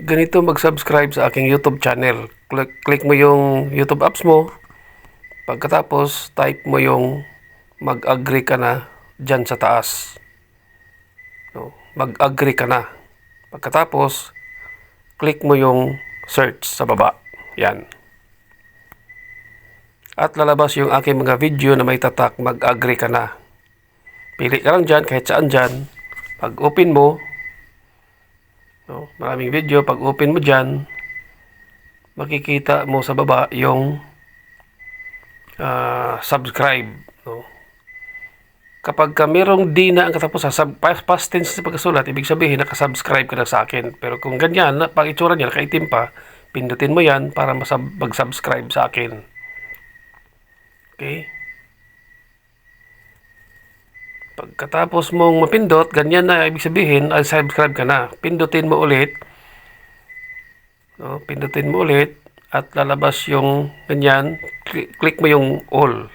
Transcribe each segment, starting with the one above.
ganito mag-subscribe sa aking YouTube channel. Click, click mo yung YouTube apps mo. Pagkatapos, type mo yung mag-agree ka na dyan sa taas. No, mag-agree ka na. Pagkatapos, click mo yung search sa baba. Yan. At lalabas yung aking mga video na may tatak mag-agree ka na. Pili ka lang dyan, kahit saan dyan. Pag open mo, no, maraming video, pag open mo dyan, makikita mo sa baba yung ah, subscribe. No? Kapag ka merong D na ang katapusan, sub, past, tense sa pagkasulat, ibig sabihin nakasubscribe ka na sa akin. Pero kung ganyan, na, pag itsura niya, nakaitim pa, pindutin mo yan para mag-subscribe sa akin. Okay? Pagkatapos mong mapindot, ganyan na ibig sabihin, ay subscribe ka na. Pindutin mo ulit. No, pindutin mo ulit at lalabas yung ganyan. Click mo yung all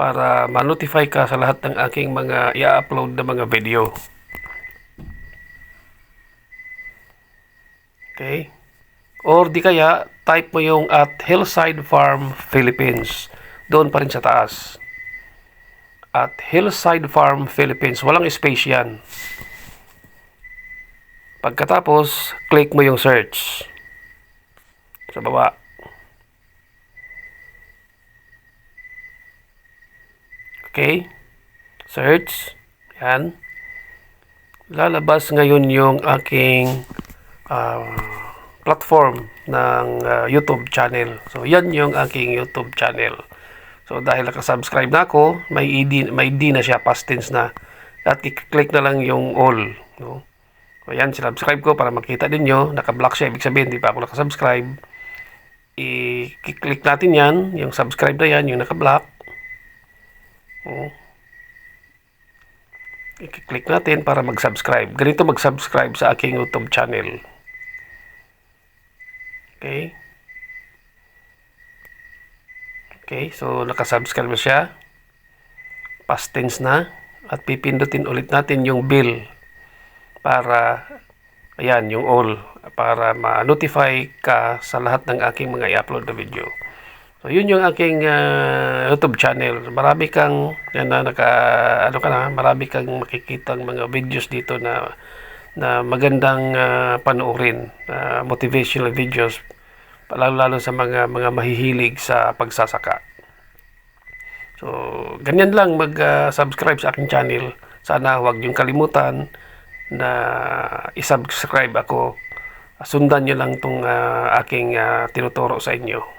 para ma-notify ka sa lahat ng aking mga i-upload na mga video. Okay? Or di kaya, type mo yung at Hillside Farm Philippines. Doon pa rin sa taas. At Hillside Farm Philippines. Walang space yan. Pagkatapos, click mo yung search. Sa baba. Okay? Search. Yan. Lalabas ngayon yung aking ah, platform ng ah, YouTube channel. So, yan yung aking YouTube channel. So, dahil nakasubscribe na ako, may ID, may ID na siya, past tense na. At i-click na lang yung all. No? So, yan, sinubscribe ko para makita din nyo. Naka-block siya, ibig sabihin, di pa ako nakasubscribe. I-click natin yan, yung subscribe na yan, yung naka-block. Oh. I-click natin para mag-subscribe. Ganito mag-subscribe sa aking YouTube channel. Okay. Okay, so nakasubscribe na siya. Past tense na. At pipindutin ulit natin yung bill para, ayan, yung all. Para ma-notify ka sa lahat ng aking mga i-upload na video. So, yun yung aking ah, YouTube channel. Marami kang, yan na, naka, ano ka na, marami kang makikitang mga videos dito na na magandang ah, panoorin, ah, motivational videos, lalo-lalo sa mga mga mahihilig sa pagsasaka. So, ganyan lang mag-subscribe sa aking channel. Sana huwag niyong kalimutan na isubscribe ako. Sundan niyo lang itong aking ah, tinuturo sa inyo.